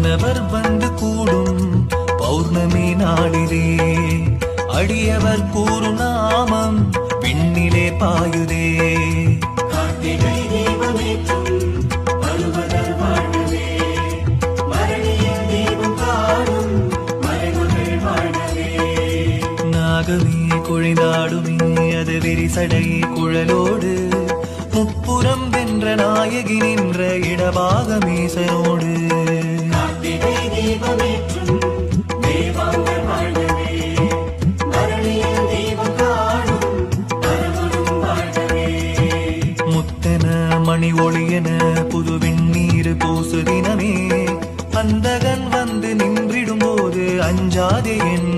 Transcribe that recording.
வானவர் வந்து கூடும் பௌர்ணமி நாளிலே. அடியவர் கூறும் நாமம் விண்ணிலே பாயுதே. கார்த்திகை தீபமேற்றும் வருவதர் வாழவே மரணியின் தீபம் காணும் மறைமகள் வாழவே நாகமே குழைந்தாடுமே அது விரிசடை குழலோடு. முப்புறம் வென்ற நாயகி நின்ற இடபாக ஒளியென புது வெண்ணீர் பூசு தினமே. அந்தகன் வந்து நின்றிடும் போது அஞ்சாதே என்